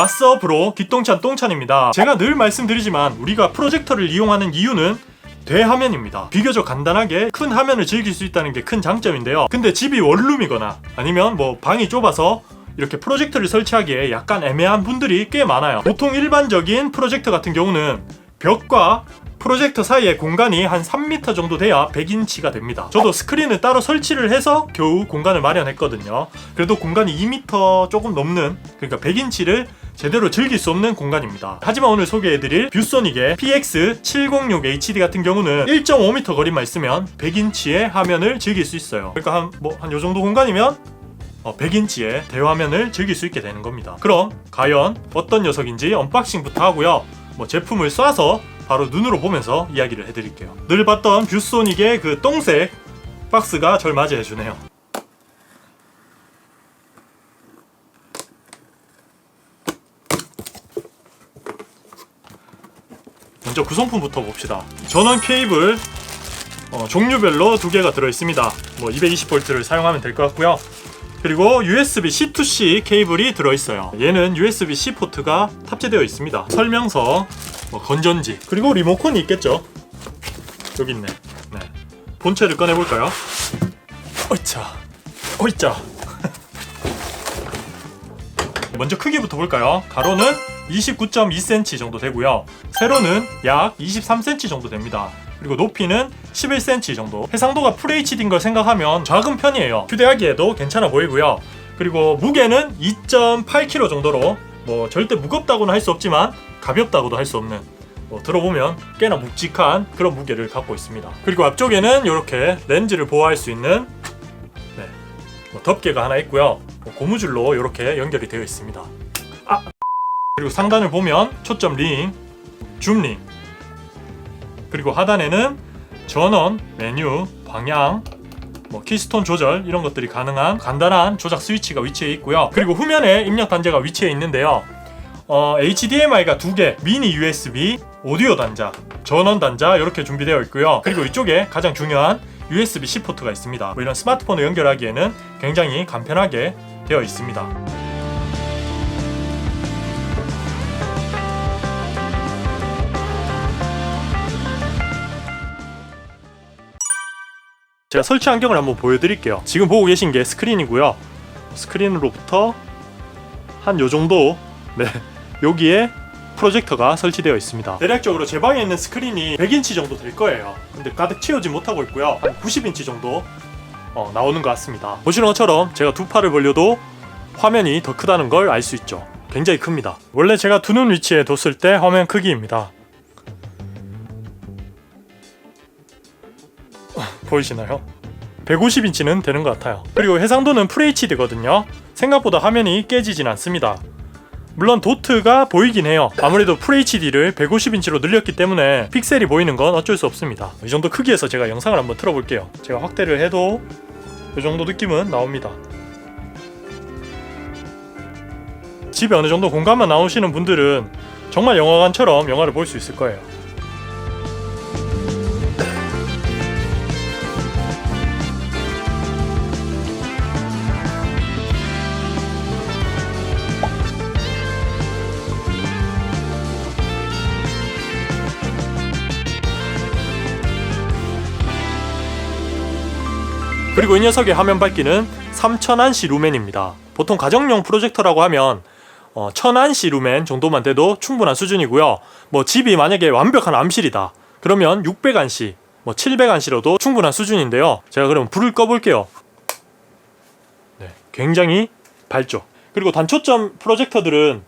왓썹으로 기똥찬 똥찬입니다. 제가 늘 말씀드리지만 우리가 프로젝터를 이용하는 이유는 대화면입니다. 비교적 간단하게 큰 화면을 즐길 수 있다는 게 큰 장점인데요. 근데 집이 원룸이거나 아니면 뭐 방이 좁아서 이렇게 프로젝터를 설치하기에 약간 애매한 분들이 꽤 많아요. 보통 일반적인 프로젝터 같은 경우는 벽과 프로젝터 사이의 공간이 한 3m 정도 돼야 100인치가 됩니다. 저도 스크린을 따로 설치를 해서 겨우 공간을 마련했거든요. 그래도 공간이 2m 조금 넘는 그러니까 100인치를 제대로 즐길 수 없는 공간입니다. 하지만 오늘 소개해드릴 뷰소닉의 PX706HD 같은 경우는 1.5m 거리만 있으면 100인치의 화면을 즐길 수 있어요. 그러니까 한 뭐 한 요 정도 공간이면 어, 100인치의 대화면을 즐길 수 있게 되는 겁니다. 그럼 과연 어떤 녀석인지 언박싱부터 하고요. 뭐 제품을 쏴서 바로 눈으로 보면서 이야기를 해드릴게요. 늘 봤던 뷰소닉의 그 똥색 박스가 절 맞이해주네요. 먼저 구성품부터 봅시다. 전원 케이블 어, 종류별로 두 개가 들어있습니다. 뭐 220V를 사용하면 될 것 같고요. 그리고 USB C2C 케이블이 들어있어요. 얘는 USB-C 포트가 탑재되어 있습니다. 설명서, 뭐 건전지, 그리고 리모컨이 있겠죠. 여기 있네. 네. 본체를 꺼내볼까요? 어이차, 어이차. 먼저 크기부터 볼까요? 가로는 29.2cm 정도 되고요. 세로는 약 23cm 정도 됩니다. 그리고 높이는 11cm 정도. 해상도가 FHD인 걸 생각하면 작은 편이에요. 휴대하기에도 괜찮아 보이고요. 그리고 무게는 2.8kg 정도로 뭐 절대 무겁다고는 할 수 없지만 가볍다고도 할 수 없는 뭐 들어보면 꽤나 묵직한 그런 무게를 갖고 있습니다. 그리고 앞쪽에는 이렇게 렌즈를 보호할 수 있는 네, 뭐 덮개가 하나 있고요. 뭐 고무줄로 이렇게 연결이 되어 있습니다. 아! 그리고 상단을 보면 초점 링, 줌 링, 그리고 하단에는 전원, 메뉴, 방향, 뭐 키스톤 조절 이런 것들이 가능한 간단한 조작 스위치가 위치해 있고요. 그리고 후면에 입력 단자가 위치해 있는데요. 어, HDMI가 두 개, 미니 USB, 오디오 단자, 전원 단자 이렇게 준비되어 있고요. 그리고 이쪽에 가장 중요한 USB-C 포트가 있습니다. 뭐 이런 스마트폰을 연결하기에는 굉장히 간편하게 되어 있습니다. 제가 설치 환경을 한번 보여드릴게요. 지금 보고 계신 게 스크린이고요. 스크린으로부터 한 요 정도 네 여기에 프로젝터가 설치되어 있습니다. 대략적으로 제 방에 있는 스크린이 100인치 정도 될 거예요. 근데 가득 채우지 못하고 있고요. 한 90인치 정도 어, 나오는 것 같습니다. 보시는 것처럼 제가 두 팔을 벌려도 화면이 더 크다는 걸 알 수 있죠. 굉장히 큽니다. 원래 제가 두는 위치에 뒀을 때 화면 크기입니다. 보이시나요? 150인치는 되는 것 같아요. 그리고 해상도는 FHD거든요. 생각보다 화면이 깨지진 않습니다. 물론 도트가 보이긴 해요. 아무래도 FHD를 150인치로 늘렸기 때문에 픽셀이 보이는 건 어쩔 수 없습니다. 이 정도 크기에서 제가 영상을 한번 틀어볼게요. 제가 확대를 해도 이 정도 느낌은 나옵니다. 집에 어느 정도 공간만 나오시는 분들은 정말 영화관처럼 영화를 볼 수 있을 거예요. 그리고 이 녀석의 화면 밝기는 3000안시 루멘입니다. 보통 가정용 프로젝터라고 하면 어, 1000안시 루멘 정도만 돼도 충분한 수준이고요. 뭐 집이 만약에 완벽한 암실이다. 그러면 600안시, 뭐 700안시로도 충분한 수준인데요. 제가 그럼 불을 꺼볼게요. 네, 굉장히 밝죠. 그리고 단초점 프로젝터들은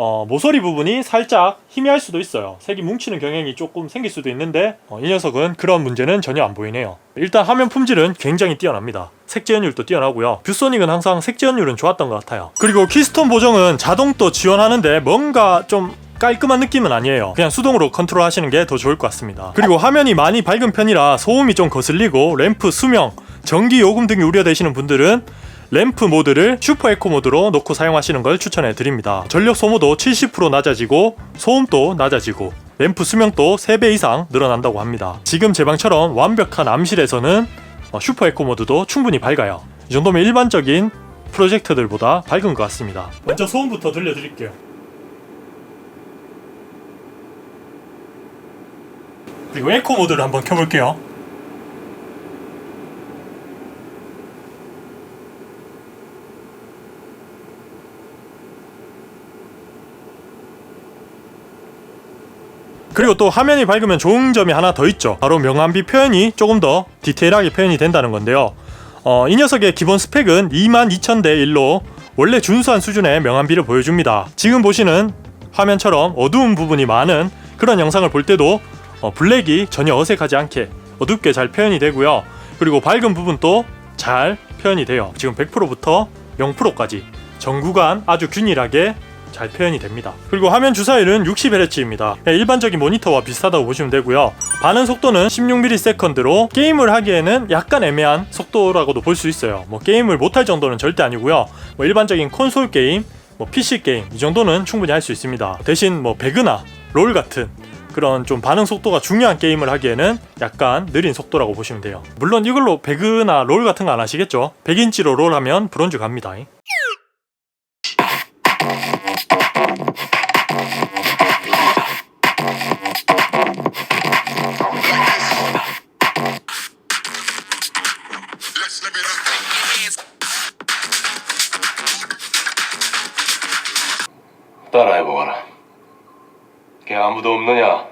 어, 모서리 부분이 살짝 희미할 수도 있어요. 색이 뭉치는 경향이 조금 생길 수도 있는데 어, 이 녀석은 그런 문제는 전혀 안 보이네요. 일단 화면 품질은 굉장히 뛰어납니다. 색재현율도 뛰어나고요. 뷰소닉은 항상 색재현율은 좋았던 것 같아요. 그리고 키스톤 보정은 자동도 지원하는데 뭔가 좀 깔끔한 느낌은 아니에요. 그냥 수동으로 컨트롤 하시는 게 더 좋을 것 같습니다. 그리고 화면이 많이 밝은 편이라 소음이 좀 거슬리고 램프 수명, 전기 요금 등이 우려되시는 분들은 램프 모드를 슈퍼 에코 모드로 놓고 사용하시는 걸 추천해 드립니다. 전력 소모도 70% 낮아지고 소음도 낮아지고 램프 수명도 3배 이상 늘어난다고 합니다. 지금 제 방처럼 완벽한 암실에서는 어, 슈퍼 에코 모드도 충분히 밝아요. 이 정도면 일반적인 프로젝트들보다 밝은 것 같습니다. 먼저 소음부터 들려드릴게요. 그리고 에코 모드를 한번 켜볼게요. 그리고 또 화면이 밝으면 좋은 점이 하나 더 있죠. 바로 명암비 표현이 조금 더 디테일하게 표현이 된다는 건데요. 어, 이 녀석의 기본 스펙은 22,000대 1로 원래 준수한 수준의 명암비를 보여줍니다. 지금 보시는 화면처럼 어두운 부분이 많은 그런 영상을 볼 때도 어, 블랙이 전혀 어색하지 않게 어둡게 잘 표현이 되고요. 그리고 밝은 부분도 잘 표현이 돼요. 지금 100%부터 0%까지 전 구간 아주 균일하게 잘 표현이 됩니다. 그리고 화면 주사율은 60Hz입니다. 일반적인 모니터와 비슷하다고 보시면 되고요. 반응 속도는 16ms/로 게임을 하기에는 약간 애매한 속도라고도 볼 수 있어요. 뭐 게임을 못할 정도는 절대 아니고요. 뭐 일반적인 콘솔 게임, 뭐 PC 게임 이 정도는 충분히 할 수 있습니다. 대신 뭐 배그나 롤 같은 그런 좀 반응 속도가 중요한 게임을 하기에는 약간 느린 속도라고 보시면 돼요. 물론 이걸로 배그나 롤 같은 거 안 하시겠죠? 100인치로 롤 하면 브론즈 갑니다. 걔 아무도 없느냐?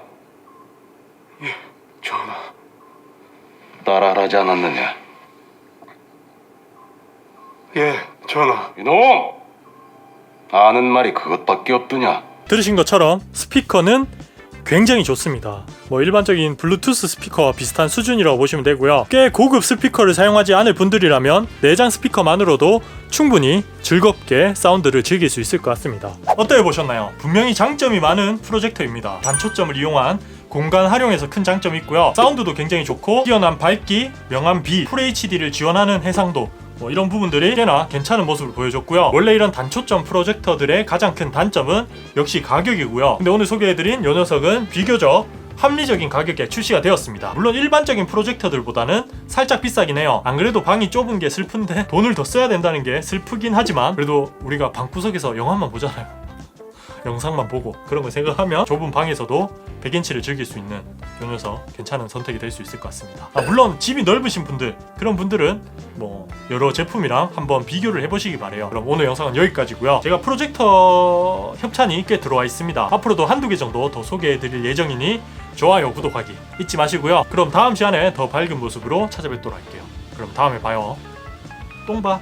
예, 전하. 따라하지 않았느냐? 예, 전하. 이놈! 아는 말이 그것밖에 없더냐? 들으신 것처럼 스피커는 굉장히 좋습니다. 뭐 일반적인 블루투스 스피커와 비슷한 수준이라고 보시면 되고요. 꽤 고급 스피커를 사용하지 않을 분들이라면 내장 스피커만으로도 충분히 즐겁게 사운드를 즐길 수 있을 것 같습니다. 어떻게 보셨나요? 분명히 장점이 많은 프로젝터입니다. 단초점을 이용한 공간 활용에서 큰 장점이 있고요. 사운드도 굉장히 좋고 뛰어난 밝기, 명암 비, FHD를 지원하는 해상도 뭐 이런 부분들이 꽤나 괜찮은 모습을 보여줬고요. 원래 이런 단초점 프로젝터들의 가장 큰 단점은 역시 가격이고요. 근데 오늘 소개해드린 이 녀석은 비교적 합리적인 가격에 출시가 되었습니다. 물론 일반적인 프로젝터들보다는 살짝 비싸긴 해요. 안 그래도 방이 좁은 게 슬픈데 돈을 더 써야 된다는 게 슬프긴 하지만 그래도 우리가 방구석에서 영화만 보잖아요. 영상만 보고 그런 걸 생각하면 좁은 방에서도 100인치를 즐길 수 있는 이 녀석 괜찮은 선택이 될 수 있을 것 같습니다. 아, 물론 집이 넓으신 분들 그런 분들은 뭐 여러 제품이랑 한번 비교를 해보시기 바래요. 그럼 오늘 영상은 여기까지고요. 제가 프로젝터 협찬이 꽤 들어와 있습니다. 앞으로도 한두 개 정도 더 소개해드릴 예정이니 좋아요, 구독하기 잊지 마시고요. 그럼 다음 시간에 더 밝은 모습으로 찾아뵙도록 할게요. 그럼 다음에 봐요. 똥봐.